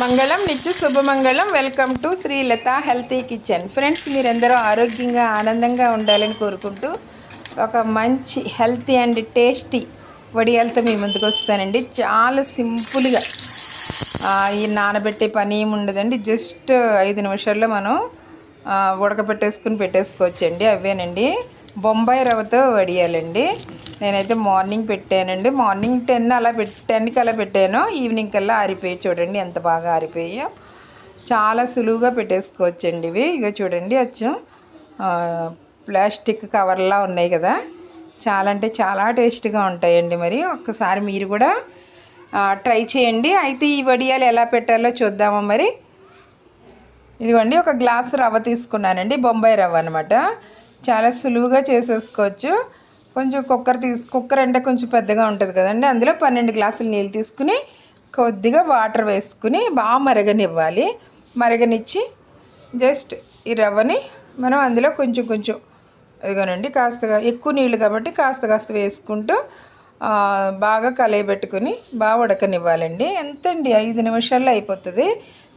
మంగళం నిత్య శుభమంగళం. Welcome to Srilatha healthy kitchen. Friends మీరందరూ ఆరోగ్యంగా ఆనందంగా ఉండాలని కోరుకుంటూ ఒక మంచి హెల్తీ అండ్ టేస్టీ వడియాలతో మీ ముందుకు వస్తానండి. చాలా సింపుల్గా ఈ నానబెట్టే పని ఏమి ఉండదండి. జస్ట్ ఐదు నిమిషాల్లో మనం ఉడకపెట్టేసుకుని పెట్టేసుకోవచ్చండి. అవేనండి. బొంబాయి రవ్వతో వడియాలండి. నేనైతే మార్నింగ్ పెట్టానండి. మార్నింగ్ టెన్ అలా పెట్ టెన్కి అలా పెట్టాను. ఈవినింగ్ కల్లా ఆరిపోయి చూడండి ఎంత బాగా ఆరిపోయాయో. చాలా సులువుగా పెట్టేసుకోవచ్చండి ఇవి. ఇక చూడండి అచ్చం. ప్లాస్టిక్ కవర్లా ఉన్నాయి కదా. చాలా అంటే చాలా టేస్ట్గా ఉంటాయండి మరి. ఒక్కసారి మీరు కూడా ట్రై చేయండి. అయితే ఈ వడియాలు ఎలా పెట్టాలో చూద్దామా మరి. ఇదిగోండి ఒక గ్లాసు రవ్వ తీసుకున్నానండి. బొంబాయి రవ్వ అనమాట చాలా సులువుగా చేసేసుకోవచ్చు. కొంచెం కుక్కర్ తీసు కుక్కర్ అంటే కొంచెం పెద్దగా ఉంటుంది కదండి. అందులో పన్నెండు గ్లాసులు నీళ్ళు తీసుకుని కొద్దిగా వాటర్ వేసుకుని బాగా మరగనివ్వాలి. మరగనిచ్చి జస్ట్ ఈ రవ్వని మనం అందులో కొంచెం కొంచెం ఇదిగోనండి కాస్తగా ఎక్కువ నీళ్ళు కాబట్టి కాస్త కాస్త వేసుకుంటూ బాగా కలయబెట్టుకుని బాగా ఉడకనివ్వాలండి. ఎంతండి? ఐదు నిమిషాల్లో అయిపోతుంది.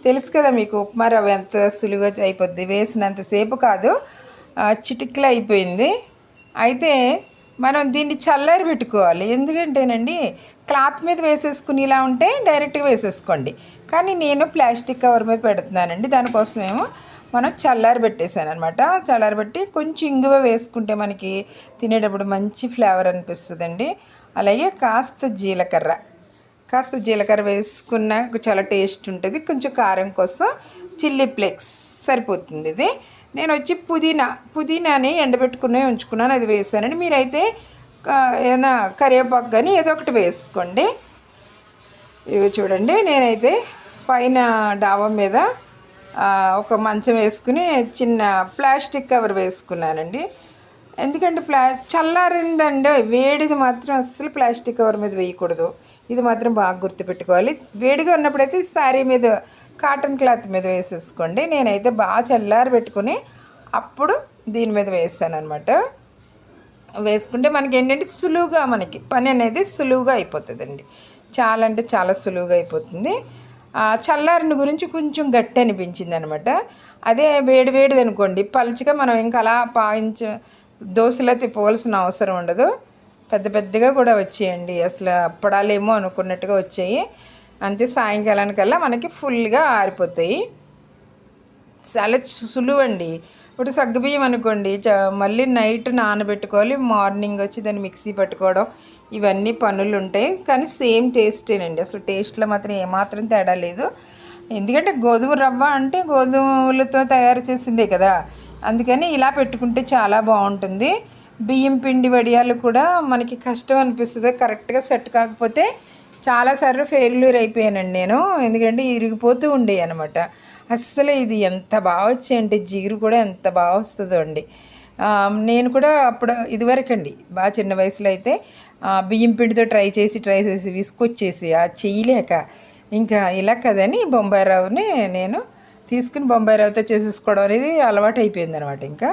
తెలుసు కదా మీకు ఉప్మా రవ్వ ఎంత సులువుగా అయిపోద్ది. వేసినంతసేపు కాదు. చిటిక్లో అయిపోయింది. అయితే మనం దీన్ని చల్లారి పెట్టుకోవాలి. ఎందుకంటేనండి క్లాత్ మీద వేసేసుకుని ఇలా ఉంటే డైరెక్ట్గా వేసేసుకోండి. కానీ నేను ప్లాస్టిక్ కవర్ మీద పెడుతున్నానండి. దానికోసమేమో మనం చల్లారి పెట్టేశాను అనమాట చల్లారి పెట్టి కొంచెం ఇంగువ వేసుకుంటే మనకి తినేటప్పుడు మంచి ఫ్లేవర్ అనిపిస్తుందండి. అలాగే కాస్త జీలకర్ర. కాస్త జీలకర్ర వేసుకున్న చాలా టేస్ట్ ఉంటుంది. కొంచెం కారం కోసం చిల్లీ ఫ్లేక్స్ సరిపోతుంది ఇది. నేను వచ్చి పుదీనా పుదీనాని ఎండబెట్టుకునే ఉంచుకున్నాను అది వేసానండి. మీరైతే ఏదైనా కరివేపాకు కానీ ఏదో ఒకటి వేసుకోండి. ఇవి చూడండి నేనైతే పైన డాబా మీద ఒక మంచం వేసుకుని చిన్న ప్లాస్టిక్ కవర్ వేసుకున్నానండి. ఎందుకంటే ప్లా చల్లారిందండి వేడిది మాత్రం అస్సలు ప్లాస్టిక్ కవర్ మీద వేయకూడదు. ఇది మాత్రం బాగా గుర్తుపెట్టుకోవాలి. వేడిగా ఉన్నప్పుడైతే శారీ మీద కాటన్ క్లాత్ మీద వేసేసుకోండి. నేనైతే బాగా చల్లారి పెట్టుకుని అప్పుడు దీని మీద వేసాను అనమాట వేసుకుంటే మనకి ఏంటంటే సులువుగా మనకి పని అనేది సులువుగా అయిపోతుందండి. చాలా అంటే చాలా సులువుగా అయిపోతుంది. ఆ, చల్లారిన గురించి కొంచెం గట్టి అనిపించింది అనమాట అదే వేడి వేడిది అనుకోండి పలుచగా మనం ఇంకా అలా పాయించ దోశలో తిప్పవలసిన అవసరం ఉండదు. పెద్ద పెద్దగా కూడా వచ్చేయండి. అసలు అప్పడాలేమో అనుకున్నట్టుగా వచ్చాయి. అంతే సాయంకాలానికల్లా మనకి ఫుల్గా ఆరిపోతాయి. చాలా సులువండి. ఇప్పుడు సగ్గుబియ్యం అనుకోండి చ మళ్ళీ నైట్ నానబెట్టుకోవాలి మార్నింగ్ వచ్చి దాన్ని మిక్సీ పట్టుకోవడం ఇవన్నీ పనులు ఉంటాయి కానీ సేమ్ టేస్టేనండి. అసలు టేస్ట్లో మాత్రం ఏమాత్రం తేడా లేదు. ఎందుకంటే గోధుమ రవ్వ అంటే గోధుమలతో తయారు చేసిందే కదా. అందుకని ఇలా పెట్టుకుంటే చాలా బాగుంటుంది. బియ్యం పిండి వడియాలు కూడా మనకి కష్టం అనిపిస్తుంది. కరెక్ట్గా సెట్ కాకపోతే చాలాసార్లు ఫెయిల్యూర్ అయిపోయానండి నేను. ఎందుకంటే ఇరిగిపోతూ ఉండేవి అనమాట అస్సలు ఇది ఎంత బాగా వచ్చాయంటే జిగురు కూడా ఎంత బాగా వస్తుందో అండి. నేను కూడా అప్పుడు ఇదివరకండి బాగా చిన్న వయసులో అయితే బియ్యం పిండితో ట్రై చేసి ట్రై చేసి విసుకొచ్చేసి ఆ చేయలేక ఇంకా ఇలా కదని బొంబాయి రవ్వని నేను తీసుకుని బొంబాయి రవ్వతో చేసేసుకోవడం అనేది అలవాటు అయిపోయింది అనమాట ఇంకా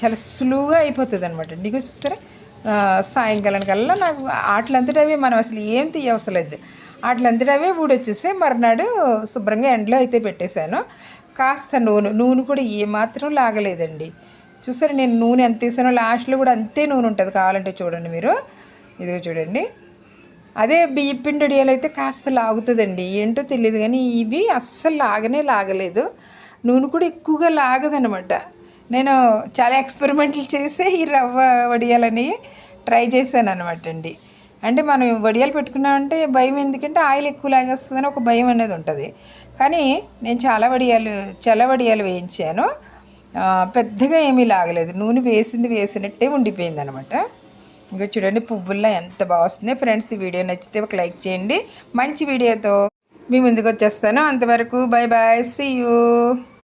చాలా సులువుగా అయిపోతుంది అనమాట అండి. చూస్తారా సాయంకాలం సాయంకాలానికల్లా నాకు ఆటలంతటవే మనం అసలు ఏం తీయవసలేదు. ఆటలంతటవే అవే ఊడొచ్చేసి మర్నాడు శుభ్రంగా ఎండలో అయితే పెట్టేశాను. కాస్త నూనె నూనె కూడా ఏమాత్రం లాగలేదండి. చూసారా నేను నూనె ఎంత తీసానో లాస్ట్లో కూడా అంతే నూనె ఉంటుంది కావాలంటే చూడండి మీరు. ఇదిగో చూడండి. అదే బియ్య పిండి వడియాలు అయితే కాస్త లాగుతుందండి. ఏంటో తెలియదు కానీ ఇవి అస్సలు లాగనే లాగలేదు. నూనె కూడా ఎక్కువగా లాగదనమాట. నేను చాలా ఎక్స్పెరిమెంట్లు చేసే ఈ రవ్వ వడియాలని ట్రై చేశాను అనమాట అండి. అంటే మనం వడియాలు పెట్టుకున్నామంటే భయం ఎందుకంటే ఆయిల్ ఎక్కువ లాగేస్తుందని ఒక భయం అనేది ఉంటుంది. కానీ నేను చాలా వడియాలు చాలా వడియాలు వేయించాను. పెద్దగా ఏమీ లాగలేదు. నూనె వేసింది వేసినట్టే ఉండిపోయింది అనమాట ఇంకా చూడండి పువ్వుల్లో ఎంత బాగా వస్తుంది ఫ్రెండ్స్ ఈ వీడియో నచ్చితే ఒక లైక్ చేయండి. మంచి వీడియోతో మీ ముందుకు వచ్చేస్తాను. అంతవరకు బాయ్ బాయ్ సీ యూ